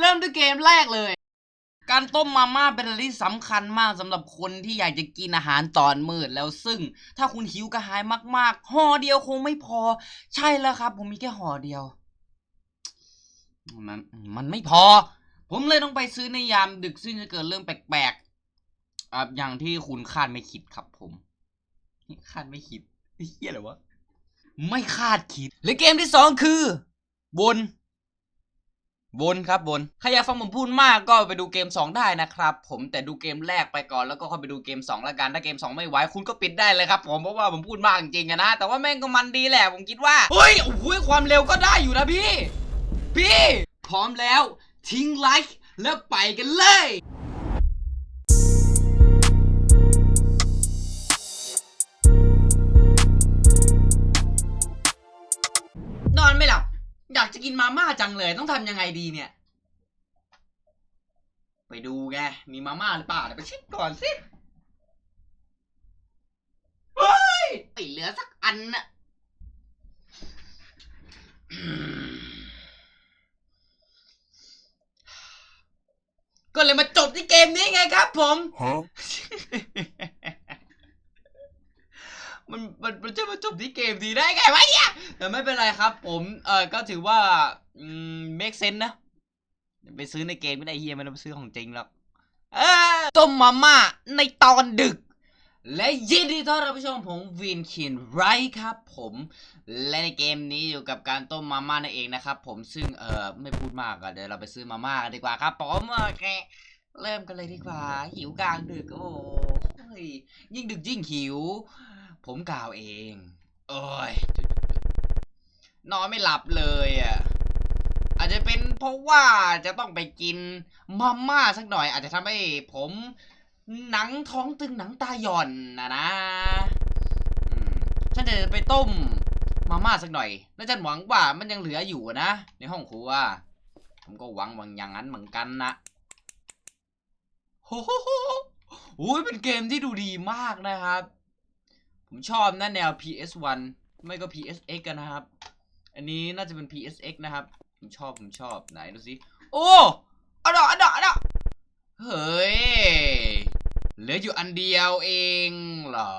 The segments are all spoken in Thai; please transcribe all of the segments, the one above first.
เริ่มด้วยเกมแรกเลย การต้มมาม่าเป็นอะไรที่สำคัญมากสำหรับคนที่อยากจะกินอาหารตอนมืดแล้วซึ่ง ถ้าคุณหิวกระหายมากๆห่อเดียวคงไม่พอ ใช่แล้วครับ ผมมีแค่ห่อเดียว มันมันไม่พอ ผมเลยต้องไปซื้อในยามดึกซึ่งจะเกิดเรื่องแปลกๆอะอย่างที่คุณคาดไม่คิดครับ ผมคาดไม่คิดเหี้ยอะไรวะไม่คาดคิด และเกมที่สองคือ บน บนครับบนใครอยากฟังผมพูดมากก็ไปดูเกม 2 ได้นะครับ ผมแต่ดูเกมแรกไปก่อนแล้วก็ค่อยไปดูเกม2ละกันถ้าเกม 2 ไม่ไหวคุณก็ปิดได้เลยครับผมเพราะว่าผมพูดมากจริงๆนะ แต่ว่าแม่งก็มันดีแหละผมคิดว่าเฮ้ยโอ้โหความเร็วก็ได้อยู่นะพี่ พี่ พร้อมแล้ว ทิ้งไลค์แล้วไปกันเลย จะกินมาม่าจังเลย ต้องทำยังไงดีเนี่ย ไปดูไง มีมาม่าหรือเปล่าเดี๋ยวไปเช็คก่อนสิเฮ้ยไม่เหลือสักอันน่ะอืมก็เลยมาจบที่เกมนี้ไงครับผม Huh? มันมันมันจะมาจบที่เกมดีได้ไงวะเนี่ยแต่ไม่เป็นไรครับ ผมเออก็ถือว่าอืม make sense นะไปซื้อในเกมไม่ได้เฮียไมันต้องไปซื้อของจริงหรอกเออต้มมาม่าในตอนดึก และยินดีต้อนรับผู้ชมผมวินเคียนไรครับ ผม และในเกมนี้อยู่กับการต้มมาม่านั่นเองนะครับ ผมซึ่งเออไม่พูดมากอะเดี๋ยวเราไปซื้อมาม่ากันดีกว่าครับผมโอเคเริ่มกันเลยดีกว่า หิวกลางดึกโอ้ยยิ่งดึกยิ่งหิว ผมกล่าวเอง โอ้ยนอนไม่หลับเลยอะ อาจจะเป็นเพราะว่าจะต้องไปกินมาม่าสักหน่อย อาจจะทำให้ผมหนังท้องตึงหนังตาหย่อนนะนะฉันจะไปต้มมาม่าสักหน่อย แล้วฉันหวังว่ามันยังเหลืออยู่นะ ในห้องครัว ผมก็หวังหวังอย่างนั้นเหมือนกันนะโอ้โหโอ้ยเป็นเกมที่ดูดีมากนะครับ ผมชอบนะแนว PS1 ไม่ก็ PSX กันนะครับ อันนี้น่าจะเป็น PSX นะครับ ผมชอบผมชอบไหนดูสิ โอ้อะดอกอะดอกอะดอกเฮ้ย เหลืออยู่อันเดียวเองเหรอ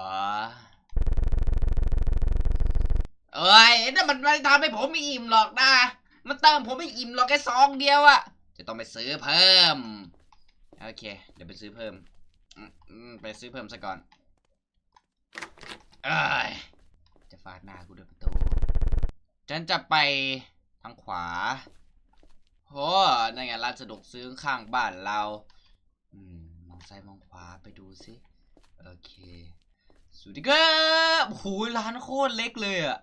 เอ้ยนั่นมันไม่ทำให้ผมไม่อิ่มหรอกนะ มันเติมผมไม่อิ่มหรอกแค่ซองเดียวอะจะต้องไปซื้อเพิ่ม โอเค เดี๋ยวไปซื้อเพิ่มอืมอืมไปซื้อเพิ่มซะก่อน เอ้ยจะฟาดหน้ากูด้วยประตู ฉันจะไปทางขวาโหนั่นไงร้านสะดวกซื้อข้างบ้านเรา อืม มองซ้ายมองขวาไปดูสิ โอเคสวัสดีครับโอ้โหร้านโคตรเล็กเลยอะ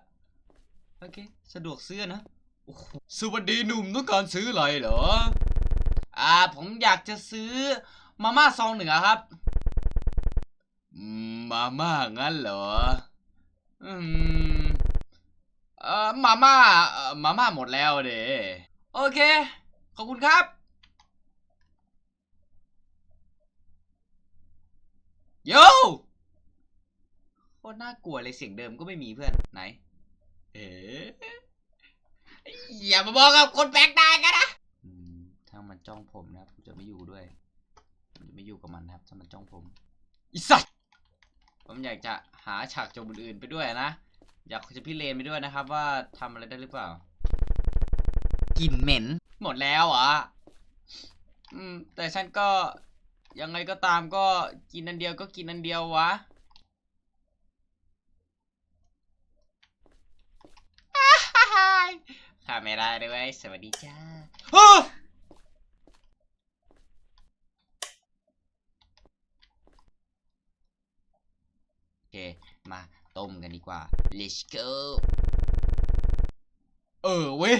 โอเค สะดวกซื้อนะสวัสดีหนุ่มต้องการซื้ออะไรเหรอ อ่า ผมอยากจะซื้อมาม่าซองเหนือครับ มาม่างั้นเหรอ อืม เอ่อมาม่าเอ่อมาม่าหมดแล้วเด้โอเค ขอบคุณครับ โยโคตรน่ากลัวเลยเสียงเดิมก็ไม่มีเพื่อนไหน เอ๋อย่ามาบอกกับคนแปลกหน้ากันนะถ้ามันจ้องผมนะครับผมจะไม่อยู่ด้วย ผมจะไม่อยู่กับมันนะครับ ถ้ามันจ้องผมอีสัตว์ ผมอยากจะหาฉากจบอื่นๆไปด้วยนะ อยากจะพี่เลนไปด้วยนะครับ ว่าทำอะไรได้หรือเปล่ากลิ่นเหม็น หมดแล้วเหรออืม แต่ฉันก็ยังไงก็ตามก็กินอันเดียวก็กินอันเดียววะข้าไม่ได้ด้วยสวัสดีจ้าฮู้โอ เคมาต้มกันดีกว่า let's go เออเว้ย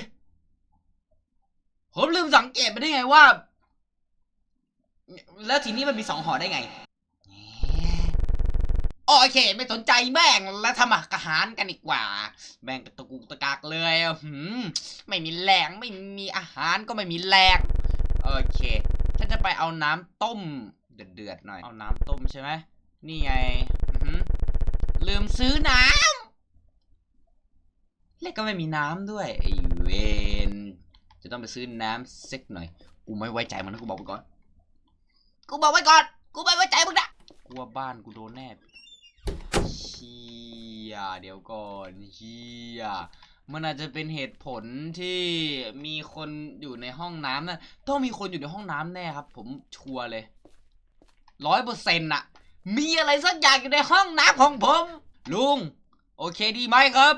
ผมลืมสังเกตไปได้ไงว่า แล้วทีนี้มันมีสองห่อได้ไงโอเค ไม่สนใจแม่งแล้วทำอาหารกันดีกว่า แม่งตะกุกตะกากเลยหืมไม่มีแรงไม่มีอาหารก็ไม่มีแรงโอเคฉันจะไปเอาน้ำต้มเดือดๆหน่อย เอาน้ำต้มใช่ไหมนี่ไง ลืมซื้อน้ำแล้วก็ไม่มีน้ำด้วยไอ้เวนจะต้องไปซื้อน้ำสักหน่อย กูไม่ไว้ใจมันนะกูบอกไว้ก่อน กูบอกไว้ก่อน กูไม่ไว้ใจมึงนะกูว่าบ้านกูโดนแน่เชียเดี๋ยวก่อนเชียมันอาจจะเป็นเหตุผลที่มีคนอยู่ในห้องน้ำนะต้องมีคนอยู่ในห้องน้ำแน่ครับ ผมชัวร์เลยร้อยเปอร์เซ็นต์อะ มีอะไรสักอย่างอยู่ในห้องน้ำของผม ลุง โอเคดีไหมครับ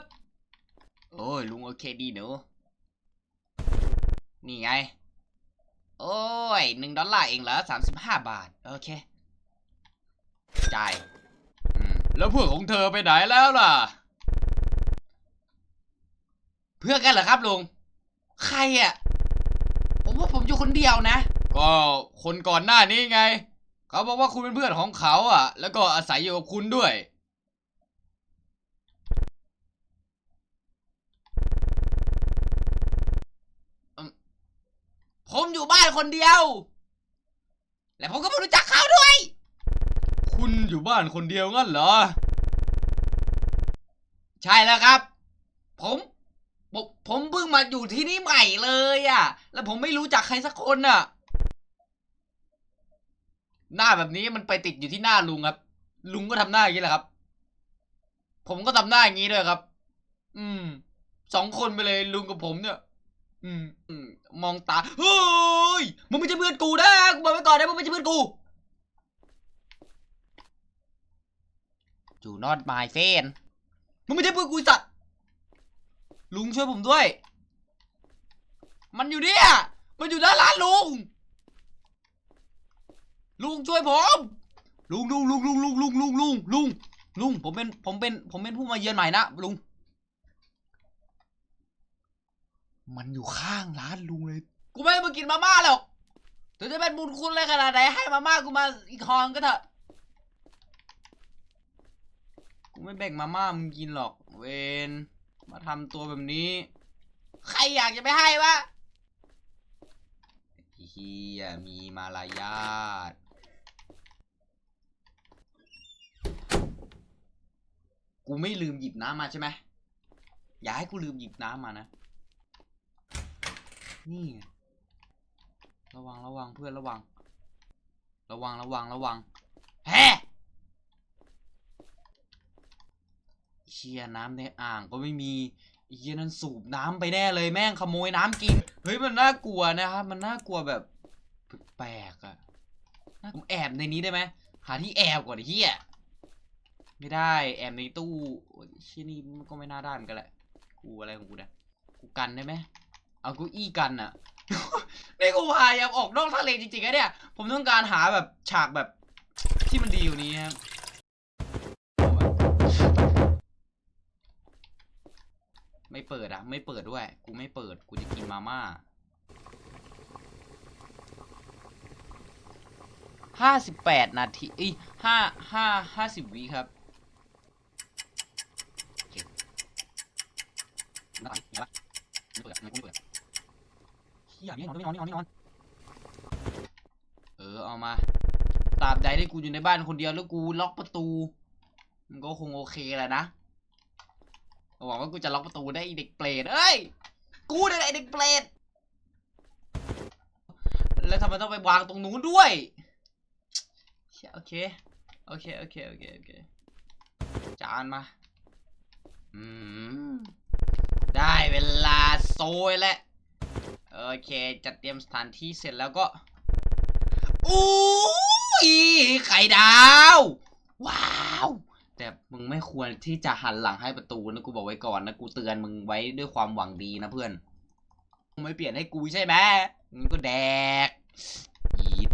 โอ้ยลุงโอเคดีหนู นี่ไง โอ้ยหนึ่งดอลลาร์เองเหรอสามสิบห้าบาท โอเค จ่ายแล้วเพื่อของเธอไปไหนแล้วล่ะ เพื่อนกันเหรอครับลุง ใครอะ ผมว่าผมอยู่คนเดียวนะ ก็คนก่อนหน้านี้ไง เขาบอกว่าคุณเป็นเพื่อนของเขาอะ แล้วก็อาศัยอยู่กับคุณด้วย ผมอยู่บ้านคนเดียว และผมก็ไม่รู้จักเขาด้วย คุณอยู่บ้านคนเดียวงั้นเหรอ ใช่แล้วครับ ผมผมเพิ่งมาอยู่ที่นี่ใหม่เลยอะ่ะ แล้วผมไม่รู้จักใครสักคนน่ะ หน้าแบบนี้มันไปติดอยู่ที่หน้าลุงครับ ลุงก็ทำหน้าอย่างนี้แหละครับ ผมก็ทำหน้าอย่างนี้ด้วยครับ อืมสองคนไปเลยลุงกับผมเนี่ย อืมอืมมองตาเฮ้ยมึงไม่ใช่เพื่อนกูนะกูบอกไว้ก่อนนะมึงไม่ใช่เพื่อนกู จูนอตมายเฟนมึงไม่ใช่เพื่อนกูสัตว์ลุงช่วยผมด้วย มันอยู่เนี่ย มันอยู่หน้าร้านลุง ลุงช่วยผม ลุงลุงลุงลุงลุงลุงลุงลุงลุงลุงผมเป็นผมเป็นผมเป็นผู้มาเยือนใหม่นะลุง มันอยู่ข้างร้านลุงเลย กูไม่ให้มึงกินมาม่าหรอกถึงจะเป็นบุญคุณเลยขนาดไหนให้มาม่ากูมาอีกคอนก็เถอะกูไม่แบ่งมาม่ามึงกินหรอก เวนมาทำตัวแบบนี้ ใครอยากจะไปให้วะเฮียมีมารยาท กูไม่ลืมหยิบน้ำมาใช่ไหมอย่าให้กูลืมหยิบน้ำมานะ นี่ ระวังระวังเพื่อนระวัง ระวังระวังระวังแฮ่เชียน้ำในอ่างก็ไม่มีเฮียนั่นสูบน้ำไปแน่เลยแม่งขโมยน้ำกิน เฮ้ยมันน่ากลัวนะครับ มันน่ากลัวแบบแปลกอะน่าผมแอบในนี้ได้ไหมหาที่แอบก่อนเฮีย ไม่ได้แอบในตู้โอ้ยเชี่ยนี่มันก็ไม่น่าได้เหมือนกันแหละ กูอะไรของกูเนี่ยกูกันได้ไหมเอากูอี้กันอะไม่กูพายามออกนอกทะเลจริงๆนะเนี่ย ผมต้องการหาแบบฉากแบบที่มันดีกว่นี้ครับไม่เปิดอะไม่เปิดด้วย กูไม่เปิด กูจะกินมาม่าห้าสิบแปดนาทีอีห้าห้าห้าสิบวิครับโอเคแล้วไปไม่เปิดไม่เปิดไม่เปิด เฮียนี่นอนไม่นอนไม่นอนไม่นอน เออเอามาตราบใดที่กูอยู่ในบ้านคนเดียวแล้วกูล็อกประตู มันก็คงโอเคแหละนะหวังว่ากูจะล็อกประตูได้เด็กเปรตเอ้ย กูไอ้เด็กเปรตแล้วทำไมต้องไปวางตรงนู้นด้วยเชี่ยโอเค โอเค โอเค โอเค โอเค จานมา อืม ได้เวลาโซยแล้ว โอเค จัดเตรียมสถานที่เสร็จแล้วก็อู้ยไข่ดาว ว้าว แต่มึงไม่ควรที่จะหันหลังให้ประตูนะกูบอกไว้ก่อนนะกูเตือนมึงไว้ด้วยความหวังดีนะเพื่อนมึงไม่เปลี่ยนให้กูใช่ไหมมึงก็แดกอีด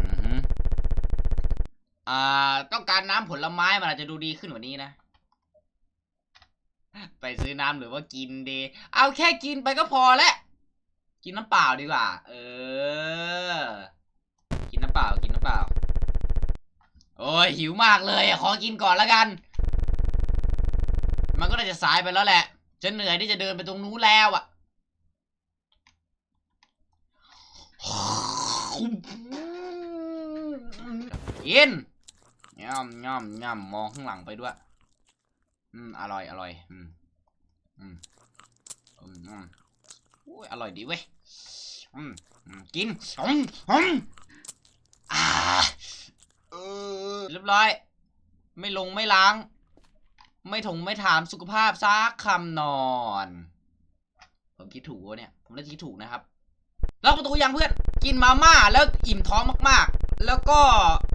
อืออ่าต้องการน้ำผลไม้มันอาจจะดูดีขึ้นกว่านี้นะไปซื้อน้ำหรือว่ากินดี เอาแค่กินไปก็พอแล้ว กินน้ำเปล่าดีกว่า เออ กินน้ำเปล่า กินน้ำเปล่า โอ้ยหิวมากเลยขอกินก่อนแล้วกัน มันก็น่าจะสายไปแล้วแหละจะเหนื่อยที่จะเดินไปตรงนู้นแล้วอะกินย่อมย่อมย่อมมองข้างหลังไปด้วย อืม อร่อย อร่อย อืม อืมอืม อ้ยอร่อยดีเว้ยอืมกินอืมอืมอ่าเออเรียบร้อย ไม่ลงไม่ล้าง ไม่ถงไม่ถามสุขภาพซักคำนอน ผมคิดถูกเนี่ย ผมน่าจะคิดถูกนะครับล็อกประตูยังเพื่อน กินมาม่าแล้วอิ่มท้องมากๆ แล้วก็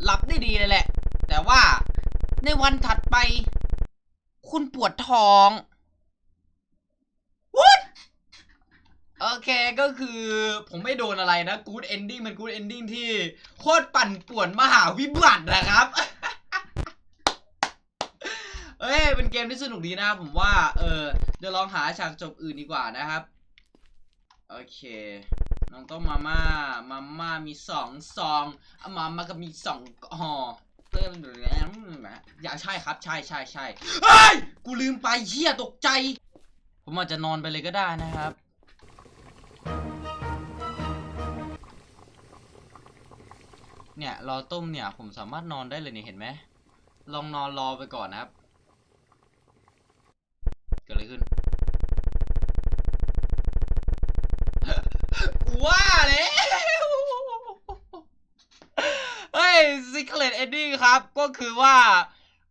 หลับได้ดีเลยแหละ แต่ว่าในวันถัดไป คุณปวดท้อง What โอเคก็คือผมไม่โดนอะไรนะ Good Ending มัน Good Ending ที่โคตรปั่นป่วนมหาวิบัตินะครับเอ้ยเป็นเกมที่สนุกดีนะครับผมว่า เออเดี๋ยวลองหาฉากจบอื่นดีกว่านะครับ โอเค น้องต้มมาม่า มาม่ามีสองซองเอามาม่าก็มีสองห่อเติมแล้วอย่าใช่ครับ ใช่ใช่ใช่เฮ้ย กูลืมไปเฮียตกใจ ผมอาจจะนอนไปเลยก็ได้นะครับ เนี่ยรอต้มเนี่ยผมสามารถนอนได้เลยเนี่ยเห็นไหมลองนอนรอไปก่อนนะครับ เกิดอะไรขึ้นว่าแล้วเฮ้ย Secret Ending ครับ ก็คือว่า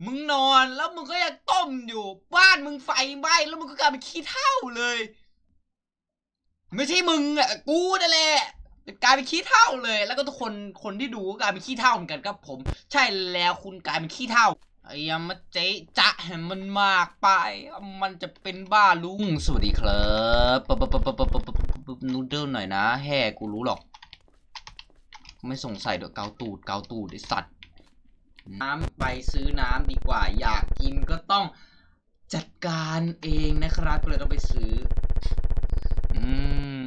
มึงนอนแล้วมึงก็ยังต้มอยู่ บ้านมึงไฟไหม้แล้วมึงก็กลายเป็นขี้เถ้าเลย ไม่ใช่มึงอะกูนั่นแหละ กลายเป็นขี้เท่าเลย แล้วก็ทุกคนคนที่ดูก็กลายเป็นขี้เท่าเหมือนกันครับผม ใช่แล้วคุณกลายเป็นขี้เท่าไอ้ยามาเจ๊จะเห็นมันมากไป มันจะเป็นบ้าลุง สวัสดีครับปปปปปปปนูเดิลหน่อยนะแห่กูรู้หรอก ไม่สงสัยเดี๋ยวเกาตูดเกาตูดไอสัตว์ น้ำไปซื้อน้ำดีกว่า อยากกินก็ต้องจัดการเองนะครับ ก็เลยต้องไปซื้อ อืม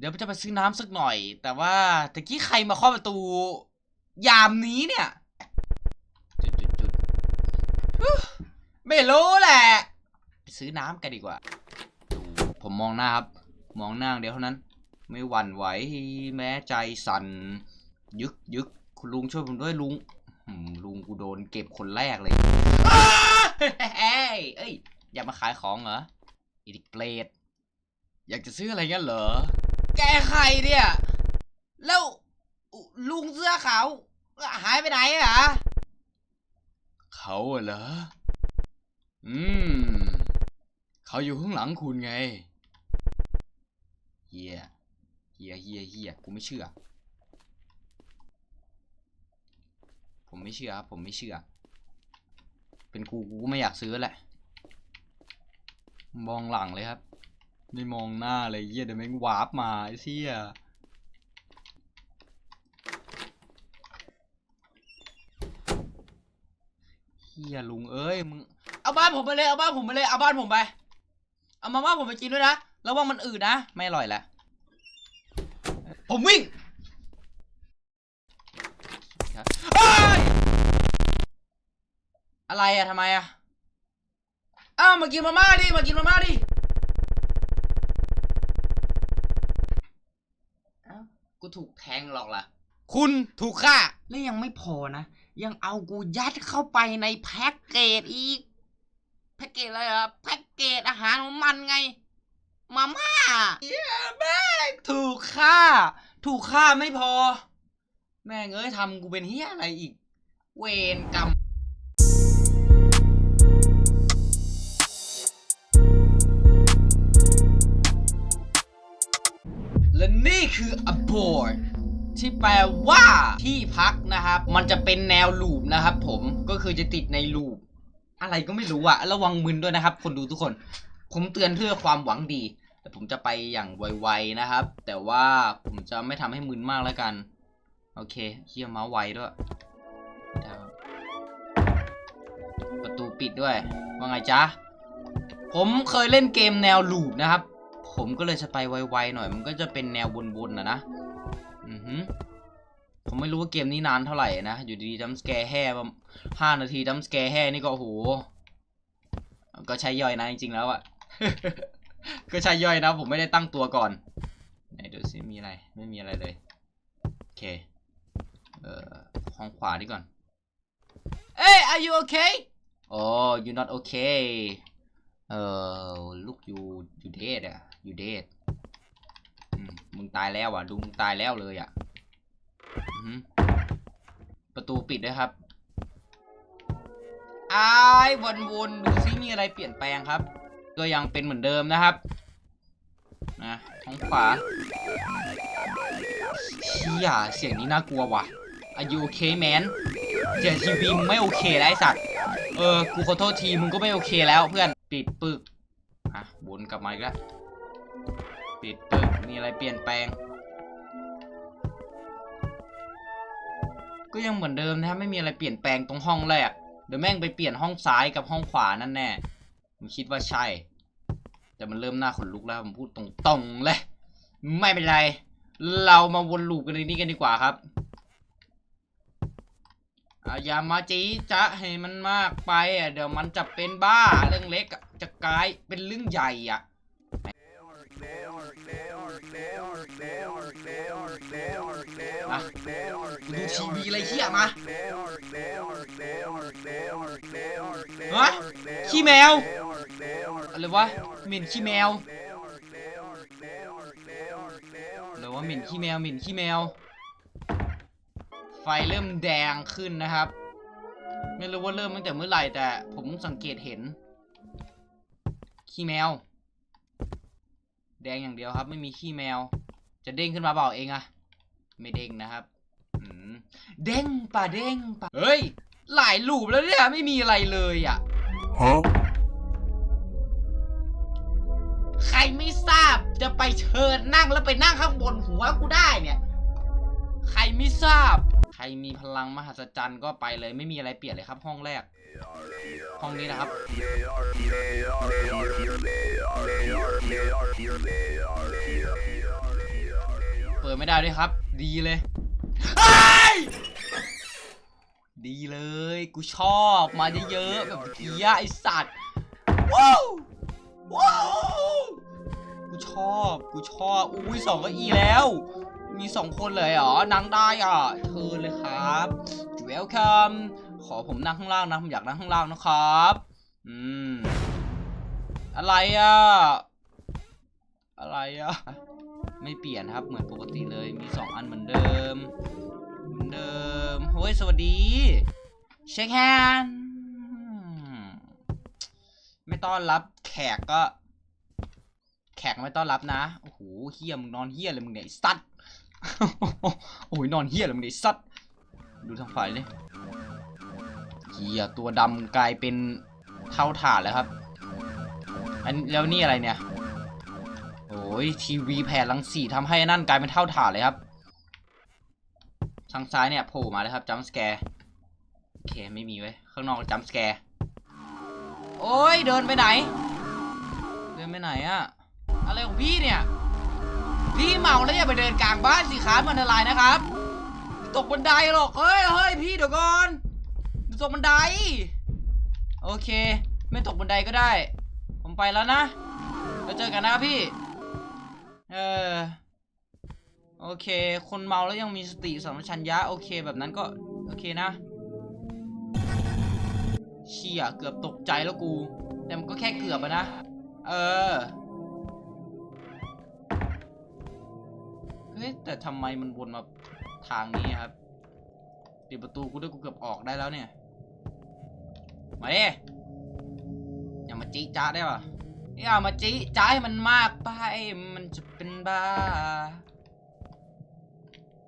เดี๋ยวจะไปซื้อน้ำสักหน่อย แต่ว่าตะกี้ใครมาเคาะประตู ยามนี้เนี่ยจุดจุดจุดไม่รู้แหละไปซื้อน้ำกันดีกว่า ผมมองหน้าครับ มองหน้าเดียวเท่านั้น ไม่หวั่นไหวแม้ใจสั่นยึกยึกคุณลุงช่วยผมด้วยลุงลุงกูโดนเก็บคนแรกเลยอ้าเอ้ยเอ้ย อย่ามาขายของเหรออีดิเปรตอยากจะซื้ออะไรงั้นเหรอ แกใครเนี่ย แล้วลุงเสื้อขาวหายไปไหนอะเขาเหรอ อืม เขาอยู่ข้างหลังคุณไง เฮียเฮียเฮียเฮียกูไม่เชื่อ ผมไม่เชื่อครับ ผมไม่เชื่อ เป็นกูกูก็ไม่อยากซื้อแหละ มองหลังเลยครับ ไม่มองหน้าเลยเหี้ยเดี๋ยวแม่งวาร์ปมาไอ้เชี่ยเฮียลุงเอ้ยมึงเอาบ้านผมไปเลยเอาบ้านผมไปเลยเอาบ้านผมไป เอามาม่าผมไปกินด้วยนะระวังมันอืดนะไม่อร่อยแหละผมวิ่งครับเอ้ยอะไรอะทำไมอะอ้าวมากินมาม่าดิมากินมาม่าดิ ถูกแทงหรอกล่ะ คุณถูกฆ่า และยังไม่พอนะ ยังเอากูยัดเข้าไปในแพ็กเกจอีก แพ็กเกจอะไรอะแพ็กเกจอาหารของมันไง มาม่าเย้แม่งถูกฆ่า ถูกฆ่าไม่พอ แม่งเอ้ยทำกูเป็นเฮียอะไรอีก เวรกรรม คือ abort ที่แปลว่าที่พักนะครับ มันจะเป็นแนวลูปนะครับ ผมก็คือจะติดในลูปอะไรก็ไม่รู้อะระวังมึนด้วยนะครับ คนดูทุกคน ผมเตือนเพื่อความหวังดี แต่ผมจะไปอย่างไวๆนะครับ แต่ว่าผมจะไม่ทำให้มึนมากแล้วกัน โอเคเฮียเมาส์ไวด้วยประตูปิดด้วยว่าไงจ๊ะผมเคยเล่นเกมแนวลูปนะครับ ผมก็เลยจะไปไวๆหน่อย มันก็จะเป็นแนววนๆนะนะ อือหือผมไม่รู้ว่าเกมนี้นานเท่าไหร่นะ อยู่ดีๆดัมสแกร์แห่ห้านาทีดัมสแกร์แห่นี่ก็โอ้โห ก็ใช้ย่อยนะจริงๆแล้วอะก็ใช้ย่อยนะ ผมไม่ได้ตั้งตัวก่อน ไหนดูซิมีอะไร ไม่มีอะไรเลย โอเค เอ่อห้องขวาดีก่อน เอ้ย are you okay oh you not okay เอ่อ look you you dead อะ you dead อืมมึงตายแล้วอะ ดูมึงตายแล้วเลยอะอประตูปิดด้วยครับอายวนๆดูซิมีอะไรเปลี่ยนแปลงครับ ก็ยังเป็นเหมือนเดิมนะครับนะทางขวาเชี่ยเสียงนี้น่ากลัวว่ะอายุโอเคแมนเสียงทีวีมึงไม่โอเคแล้วไอ้สัตว์ เออ กูขอโทษทีมึงก็ไม่โอเคแล้วเพื่อน ปิดปึกอะวนกลับมาอีกแล้ว ปิดปึกมีอะไรเปลี่ยนแปลง ก็ยังเหมือนเดิมนะครับไม่มีอะไรเปลี่ยนแปลงตรงห้องแรกเดี๋ยวแม่งไปเปลี่ยนห้องซ้ายกับห้องขวานั่นแน่ผมคิดว่าใช่ แต่มันเริ่มหน้าขนลุกแล้วผมพูดตรงๆเลย ไม่เป็นไร เรามาวนลูปกันในนี้กันดีกว่าครับอย่ามาจีจะให้มันมากไปอะเดี๋ยวมันจะเป็นบ้าเรื่องเล็กจะกลายเป็นเรื่องใหญ่อะ มาดูทีวีอะไรเหี้ยมาฮะขี้แมว อะไรวะเหม็นขี้แมวหรือว่าเหม็นขี้แมวเหม็นขี้แมว ไฟเริ่มแดงขึ้นนะครับ ไม่รู้ว่าเริ่มตั้งแต่เมื่อไหร่แต่ผมสังเกตเห็น ขี้แมว แดงอย่างเดียวครับ ไม่มีขี้แมว จะเด้งขึ้นมาเปล่าเองอะไม่เด้งนะครับอืมเด้งป่ะเด้งป่ะเฮ้ย หลายลูปแล้วเนี่ยไม่มีอะไรเลยอะ Huh? ใครไม่ทราบจะไปเชิญนั่งแล้วไปนั่งข้างบนหัวกูได้เนี่ย ใครไม่ทราบ ใครมีพลังมหัศจรรย์ก็ไปเลย ไม่มีอะไรเปลี่ยนเลยครับ ห้องแรก ห้องนี้นะครับ เปิดไม่ได้ด้วยครับ ดีเลย ดีเลย กูชอบมาเยอะๆแบบเกียไอสัตว์ ว้าว ว้าว กูชอบ กูชอบ อุ้ยสองก็อีแล้ว มีสองคนเลยเหรอ นั่งได้อะเชิญเลยครับ welcome ขอผมนั่งข้างล่างนะ ผมอยากนั่งข้างล่างนะครับ อืม อะไรอะ อะไรอะไม่เปลี่ยนครับเหมือนปกติเลยมีสองอันเหมือนเดิม เหมือนเดิมเฮ้ยสวัสดีเช็คแฮนด์ไม่ต้อนรับแขกก็ แขกไม่ต้อนรับนะโอ้โหเฮียมึงนอนเฮียเลยมึงเนี่ยไอ้สัตว์โอ้ยนอนเฮียเลยมึงเนี่ยไอ้สัตว์ดูทางฝ่ายเลยเฮียตัวดำกลายเป็นเท่าถ่านแล้วครับอันแล้วนี่อะไรเนี่ย โอ้ยทีวีแผ่นรังสีทำให้นั่นกลายเป็นเท่าถ่านเลยครับ ทางซ้ายเนี่ยโผล่มาเลยครับจัมส์แกร์โอเคไม่มีไว้ข้างนอกจัมส์แกร์โอ้ยเดินไปไหน เดินไปไหนอะอะไรของพี่เนี่ย พี่เมาแล้วอย่าไปเดินกลางบ้านสิครับมันอันตรายนะครับ ตกบันไดหรอกเฮ้ยเฮ้ยพี่เดี๋ยวก่อนตกบันได โอเค ไม่ตกบันไดก็ได้ ผมไปแล้วนะแล้วเจอกันนะครับพี่ เออ โอเค คนเมาแล้วยังมีสติสัมปชัญญะ โอเคแบบนั้นก็ โอเคนะ เชี่ยเกือบตกใจแล้วกู แต่มันก็แค่เกือบอะนะ เออ เฮ้ย แต่ทำไมมันวนมาทางนี้ครับปิดประตูกูด้วยกูเกือบออกได้แล้วเนี่ย มาดิอย่ามาจี้จ้าได้ป่ะอย่ามาจี้จ้าให้มันมากไป บ้า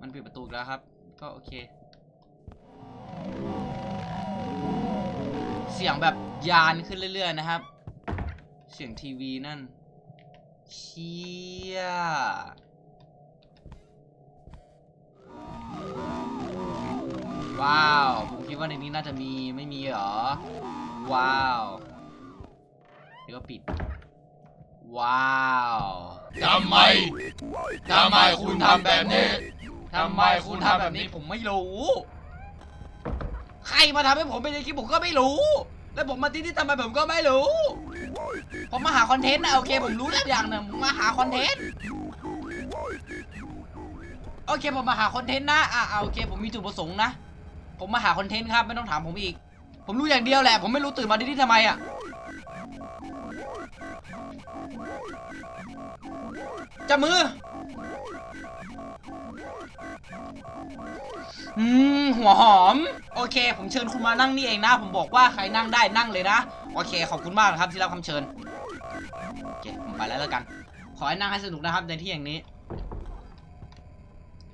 มันปิดประตูแล้วครับ ก็โอเค เสียงแบบยานขึ้นเรื่อย ๆ นะครับ เสียงทีวีนั่น เชี่ยว้าว ผมคิดว่าในนี้น่าจะมีไม่มีเหรอ ว้าว แล้วก็ปิด ว้าวำไมทำไมคุณทำแบบนี้ทำไมคุณทำแบบนี้ผมไม่รู้ ใครมาทำให้ผมเป็นอย่างนี้ผมก็ไม่รู้ แล้วผมมาที่นี่ทำไมผมก็ไม่รู้ ผมมาหาคอนเทนต์นะโอเค ผมรู้แล้วอย่างหนึ่งผมมาหาคอนเทนต์โอเคผมมาหาคอนเทนต์นะอ่าโอเค ผมมีจุดประสงค์นะ ผมมาหาคอนเทนต์ครับไม่ต้องถามผมอีก ผมรู้อย่างเดียวแหละ ผมไม่รู้ตื่นมาที่นี่ทำไมอะ จับมือ อืม หัวหอม โอเค ผมเชิญคุณมานั่งนี่เองนะ ผมบอกว่าใครนั่งได้นั่งเลยนะ โอเค ขอบคุณมากนะครับที่รับคำเชิญ โอเค ผมไปแล้วแล้วกัน ขอให้นั่งให้สนุกนะครับในที่อย่างนี้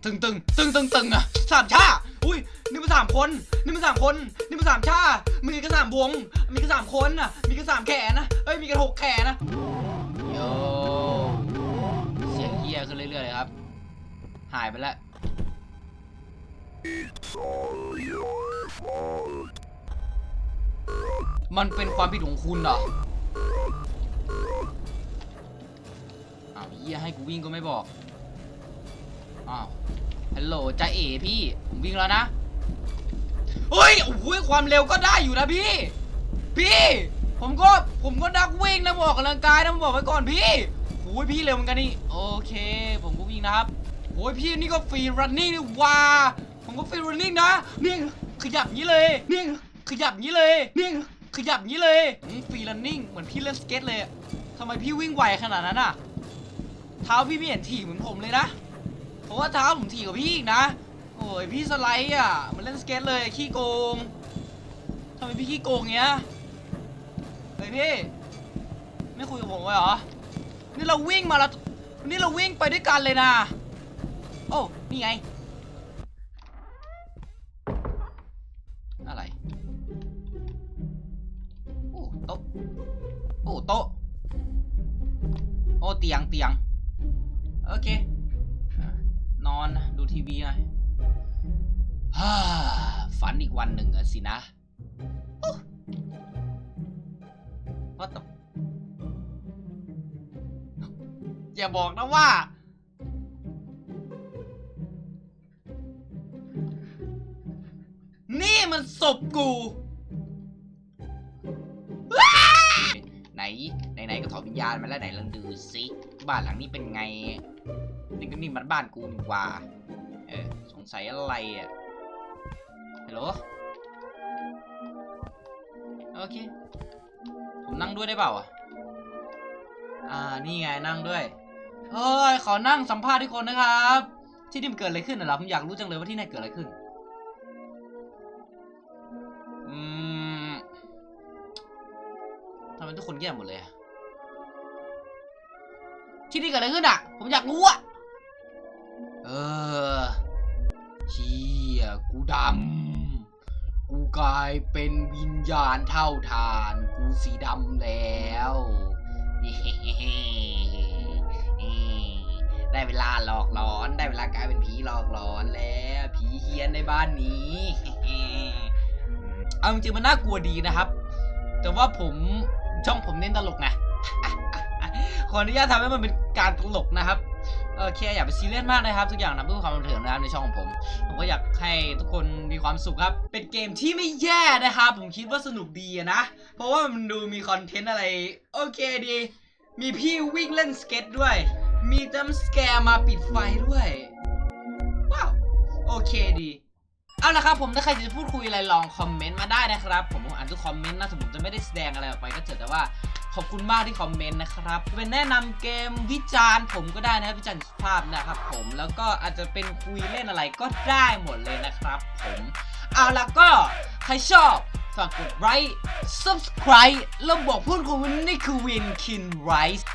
ตึงตึงตึงตึงตึงอะสามชาอุ้ยนี่มันสามคน นี่มันสามคน นี่มันสามชามีกันสามวง มีกันสามคนอะมีกันสามแขนนะเอ้ย มีกันหกแขนนะ เรื่อยๆเลยครับ หายไปแล้วมันเป็นความผิดของคุณเหรออ้าวเฮียให้กูวิ่งก็ไม่บอก อ้าว ฮัลโหลใจเอ๋พี่ ผมวิ่งแล้วนะ เฮ้ย โอ้โหความเร็วก็ได้อยู่นะพี่ พี่ ผมก็ ผมก็นักวิ่งนะบอกกำลังกายนะบอกไว้ก่อนพี่ โอ้ยพี่เร็วเหมือนกันนี่โอเค ผมก็วิ่งนะครับโอ้ยพี่นี่ก็ฟรีรันนิ่งนี่ว้าผมก็ฟรีรันนิ่งนะเนี่ยขยับงี้เลยเนี่ยขยับงี้เลยเนี่ยขยับงี้เลยฟรีรันนิ่งเหมือนพี่เล่นสเก็ตเลยทำไมพี่วิ่งไวขนาดนั้นอะเท้าพี่ไม่เห็นถี่เหมือนผมเลยนะเพราะว่าเท้าผมถี่กว่าพี่อีกนะโอ้ยพี่สไลด์อะมันเล่นสเก็ตเลยขี้โกงทำไมพี่ขี้โกงเงี้ยเฮ้ยพี่ไม่คุยกับผมเลยเหรอ นี่เราวิ่งมาแล้วนี่เราวิ่งไปด้วยกันเลยนะ โอ้ นี่ไง อะไร โอ้โต๊ะ โอ้โต๊ะ โอ้เตียงเตียง โอเค นอนดูทีวีหน่อยฝันอีกวันหนึ่งอะสินะว่า อย่าบอกนะว่า นี่มันศพกูไหนไหนๆก็ถอดวิญญาณมาแล้วไหนลองดูสิบ้านหลังนี้เป็นไงนี่ก็นี่มันบ้านกูนี่หว่า เออสงสัยอะไรอะฮัลโหลโอเค ผมนั่งด้วยได้เปล่าอะ อ่า นี่ไงนั่งด้วย เฮ้ยขอนั่งสัมภาษณ์ทุกคนนะครับ ที่นี่มันเกิดอะไรขึ้นน่ะเหรอผมอยากรู้จังเลยว่าที่ไหนเกิดอะไรขึ้น อืมทำไมทุกคนเงียบหมดเลยอะที่นี่เกิดอะไรขึ้นอะผมอยากรู้อะเออเฮียกูดำ กูกลายเป็นวิญญาณเท่าทาน กูสีดำแล้ว ได้เวลาหลอกหลอน ได้เวลากลายเป็นผีหลอกหลอนแล้วผีเฮียนในบ้านนี้เอาจริงมันน่ากลัวดีนะครับ แต่ว่าผมช่องผมเน้นตลกไงขออนุญาตทำให้มันเป็นการตลกนะครับโอเคอย่าไปซีเรียสมากนะครับ ทุกอย่างนะเพื่อความบันเทิงนะครับในช่องของผม ผมก็อยากให้ทุกคนมีความสุขครับ เป็นเกมที่ไม่แย่นะครับผมคิดว่าสนุกดีนะ เพราะว่ามันดูมีคอนเทนต์อะไร โอเคดี มีพี่วิ่งเล่นสเก็ตด้วย มีจัมสแกร์มาปิดไฟด้วย ว้าว โอเคดี เอาละครับผมถ้าใครจะพูดคุยอะไรลองคอมเมนต์มาได้นะครับ ผมอ่านทุกคอมเมนต์นะถึงผมจะไม่ได้แสดงอะไรออกไปก็เถอะแต่ว่าขอบคุณมากที่คอมเมนต์นะครับเป็นแนะนำเกมวิจารณ์ผมก็ได้นะวิจารณ์สุภาพนะครับ ผมแล้วก็อาจจะเป็นคุยเล่นอะไรก็ได้หมดเลยนะครับ ผมเอาละก็ใครชอบฝากกดไลค์ subscribe แล้วบอกเพื่อนคุณว่านี่คือวินคินไรส์